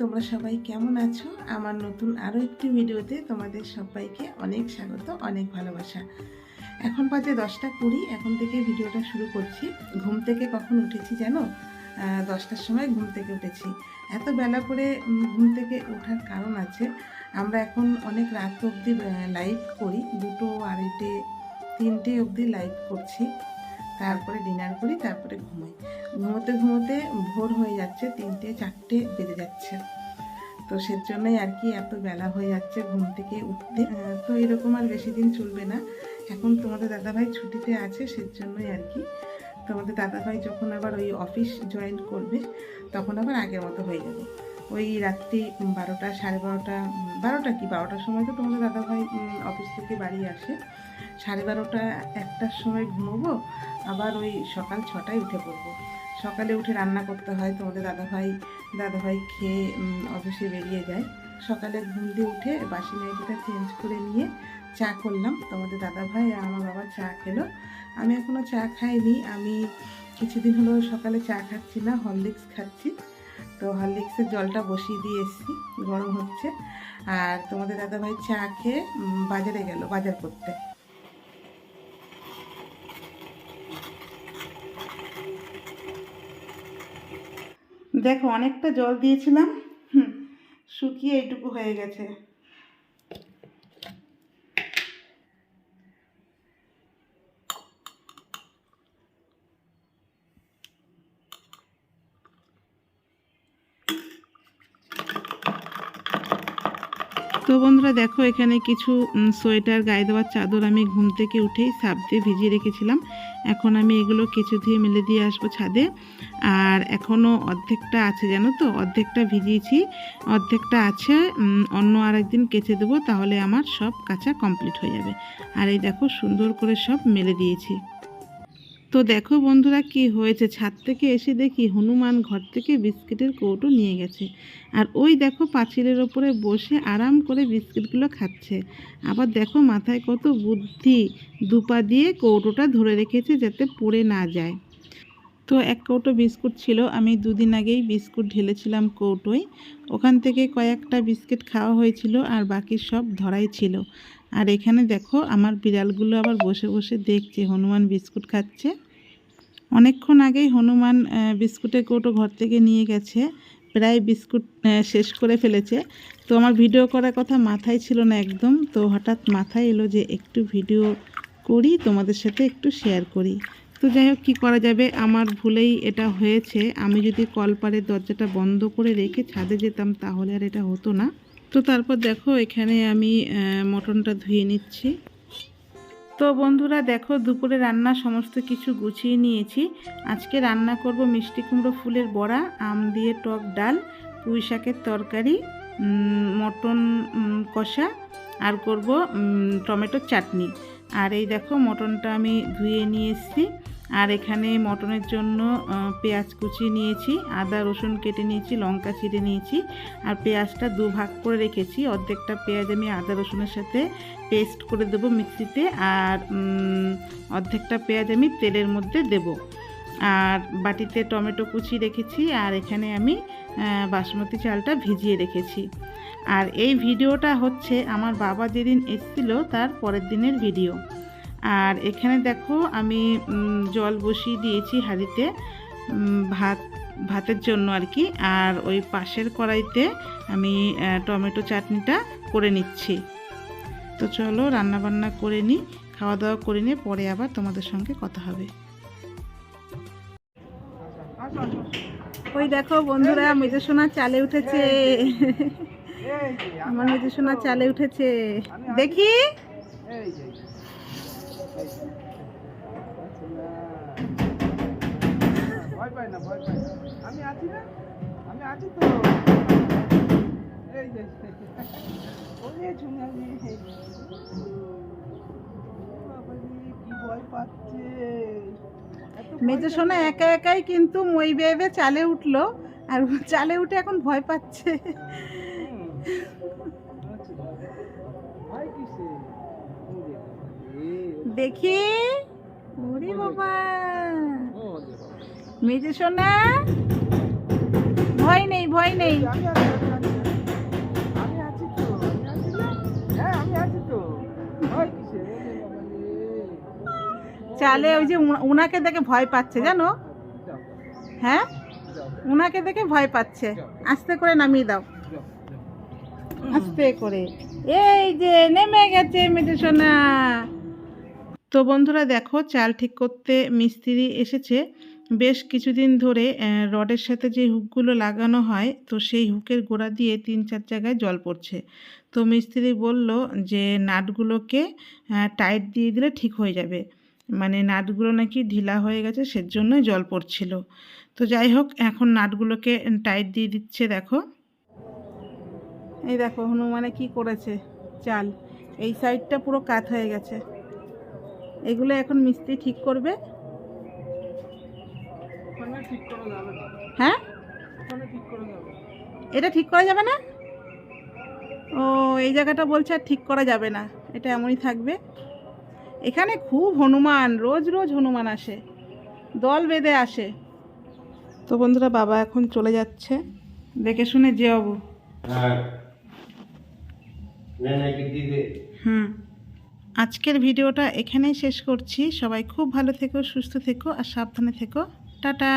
তোমরা সবাই কেমন আছো? আমার নতুন আরও একটি ভিডিওতে তোমাদের সবাইকে অনেক স্বাগত, অনেক ভালোবাসা। এখন বাজে দশটা কুড়ি, এখন থেকে ভিডিওটা শুরু করছি। ঘুম থেকে কখন উঠেছি জানো? দশটার সময় ঘুম থেকে উঠেছি। এত বেলা করে ঘুম থেকে ওঠার কারণ আছে। আমরা এখন অনেক রাত অবধি লাইভ করি। দুটো আড়াইটে, তিনটে অবধি লাইভ করছি। তারপরে ডিনার করি, তারপরে ঘুমাই। ঘুমোতে ঘুমোতে ভোর হয়ে যাচ্ছে, তিনটে, চারটে বেজে যাচ্ছে। তো সেজন্যই আর কি এত বেলা হয়ে যাচ্ছে ঘুম থেকে উঠতে। তো এরকম আর বেশি দিন চলবে না। এখন তোমাদের দাদাভাই ছুটিতে আছে, সেজন্যই আর কি। তোমাদের দাদাভাই যখন আবার ওই অফিস জয়েন করবে, তখন আবার আগের মতো হয়ে যাবে। ওই রাত্রি বারোটা, সাড়ে বারোটা বারোটা কি? বারোটার সময় তো তোমাদের দাদাভাই অফিস থেকে বাড়ি আসে। সাড়ে বারোটা, একটার সময় ঘুমোবো, আবার ওই সকাল ছটায় উঠে পড়ব। সকালে উঠে রান্না করতে হয়, তোমাদের দাদাভাই দাদাভাই খেয়ে অফিসে বেরিয়ে যায়। সকালে ঘুম দিয়ে উঠে বাসি নাইটিটা চেঞ্জ করে নিয়ে চা করলাম। তোমাদের দাদাভাই আর আমার বাবা চা খেলো। আমি এখনও চা খাইনি। আমি কিছুদিন হলো সকালে চা খাচ্ছি না হরলিক্স খাচ্ছি। তো হরলিক্সের জলটা বসিয়ে দিয়ে এসছি, গরম হচ্ছে। আর তোমাদের দাদাভাই চা খেয়ে বাজারে গেল, বাজার করতে। দেখো, অনেকটা জল দিয়েছিলাম শুকিয়ে এইটুকু হয়ে গেছে। তো বন্ধুরা দেখো, এখানে কিছু সোয়েটার, গায়ে দেওয়ার চাদর আমি ঘুম থেকে উঠেই সাপ দিয়ে ভিজিয়ে রেখেছিলাম। এখন আমি এগুলো কিছু দিয়ে মেলে দিয়ে আসব ছাদে। আর এখনও অর্ধেকটা আছে, জানো তো? অর্ধেকটা ভিজিয়েছি। অর্ধেকটা আছে অন্য আরেকদিন কেচে দেবো, তাহলে আমার সব কাঁচা কমপ্লিট হয়ে যাবে। আর এই দেখো, সুন্দর করে সব মেলে দিয়েছি। তো দেখো বন্ধুরা কি হয়েছে। ছাদ থেকে এসে দেখি হনুমান ঘর থেকে বিস্কিটের কৌটো নিয়ে গেছে। আর ওই দেখো পাঁচিলের ওপরে বসে আরাম করে বিস্কিটগুলো খাচ্ছে। আবার দেখো মাথায় কত বুদ্ধি, দুপা দিয়ে কৌটোটা ধরে রেখেছে যাতে পড়ে না যায়। তো এক কৌটো বিস্কুট ছিল, আমি দুদিন আগেই বিস্কুট ঢেলেছিলাম কৌটোয়। ওখান থেকে কয়েকটা বিস্কিট খাওয়া হয়েছিল আর বাকি সব ধরাই ছিল। আর এখানে দেখো আমার বিড়ালগুলো আবার বসে বসে দেখছে, হনুমান বিস্কুট খাচ্ছে। অনেকক্ষণ আগেই হনুমান বিস্কুটের কৌটো ঘর থেকে নিয়ে গেছে, প্রায় বিস্কুট শেষ করে ফেলেছে। তো আমার ভিডিও করার কথা মাথায় ছিল না একদম, তো হঠাৎ মাথায় এলো যে একটু ভিডিও করি, তোমাদের সাথে একটু শেয়ার করি। তো যাই হোক, কী করা যাবে? আমার ভুলেই এটা হয়েছে। আমি যদি কলপারের দরজাটা বন্ধ করে রেখে ছাদে যেতাম, তাহলে আর এটা হতো না। তো তারপর দেখো এখানে আমি মটনটা ধুয়ে নিচ্ছি। তো বন্ধুরা দেখো দুপুরে রান্না সমস্ত কিছু গুছিয়ে নিয়েছি। আজকে রান্না করব মিষ্টি কুমড়ো ফুলের বড়া, আম দিয়ে টক ডাল, পুঁই শাকের তরকারি মটন কষা, আর করব টমেটোর চাটনি। আর এই দেখো মটনটা আমি ধুয়ে নিয়ে এসেছি। আর এখানে মটনের জন্য পেঁয়াজ কুচি নিয়েছি, আদা, রসুন কেটে নিয়েছি, লঙ্কা চিড়ে নিয়েছি, আর পেঁয়াজটা দু ভাগ করে রেখেছি। অর্ধেকটা পেঁয়াজ আমি আদা, রসুনের সাথে পেস্ট করে দেবো মিক্সিতে, আর অর্ধেকটা পেঁয়াজ আমি তেলের মধ্যে দেব। আর বাটিতে টমেটো কুচি রেখেছি, আর এখানে আমি বাসমতি চালটা ভিজিয়ে রেখেছি। আর এই ভিডিওটা হচ্ছে আমার বাবা যেদিন এসেছিল, তার পরের দিনের ভিডিও। আর এখানে দেখো আমি জল বসিয়ে দিয়েছি হাঁড়িতে ভাত, ভাতের জন্য আর কি। আর ওই পাশের কড়াইতে আমি টমেটো চাটনিটা করে নিচ্ছি। তো চলো রান্না বান্না করে নিই খাওয়া দাওয়া করে নিয়ে পরে আবার তোমাদের সঙ্গে কথা হবে। ওই দেখো বন্ধুরা মেজে সোনা চালে উঠেছে। আমার মেজে সোনা চালে উঠেছে। দেখি। ভয় পাই না ভয় পাই না আমি আছি না আমি আছি তো এই যে ওরে ঝুমালি কি ভয় পাচ্ছে এত ভয় মেজে? সোনা একা একাই কিন্তু মই বেবে চালে উঠল আর চালে উঠে এখন ভয় পাচ্ছে হুম। আচ্ছা। ভয় কিসে? দেখি। ওরে বাবা। মেজে সোনা। ভয় নেই ভয় নেই। হ্যাঁ। চালে ওই যে উনাকে দেখে ভয় পাচ্ছে জানো? হ্যাঁ? যাও। উনাকে দেখে ভয় পাচ্ছে। আস্তে করে নামিয়ে দাও। আস্তে করে। এই যে নেমে গেছে মেটে সোনা। তো বন্ধুরা দেখো, চাল ঠিক করতে মিস্ত্রি এসেছে। বেশ কিছুদিন ধরে রডের সাথে যে হুকগুলো লাগানো হয়, তো সেই হুকের গোড়া দিয়ে তিন চার জায়গায় জল পড়ছে। তো মিস্ত্রি বলল যে, নাটগুলোকে টাইট দিয়ে দিলে ঠিক হয়ে যাবে। মানে নাটগুলো নাকি ঢিলা হয়ে গেছে সেজন্য জল পড়ছিল। তো যাই হোক, এখন নাটগুলোকে টাইট দিয়ে দিচ্ছে, দেখো। এই দেখো, হনুমানে কি করেছে চাল। এই সাইডটা পুরো কাত হয়ে গেছে। এগুলো এখন মিস্ত্রি ঠিক করবে। ওখানে ঠিক করা যাবে না হ্যাঁ? ওখানে ঠিক করা যাবে। এটা ঠিক করা যাবে না? ও এই জায়গাটা বলছে আর ঠিক করা যাবে না। এটা এমনই থাকবে। এখানে খুব হনুমান রোজ রোজ হনুমান আসে। দল বেঁধে আসে। তো বন্ধুরা বাবা এখন চলে যাচ্ছে। দেখে শুনে যে অবু হ্যাঁ। হুম। আজকের ভিডিওটা এখানেই শেষ করছি। সবাই খুব ভালো থেকো, সুস্থ থেকো আর সাবধানে থেকো। টাটা!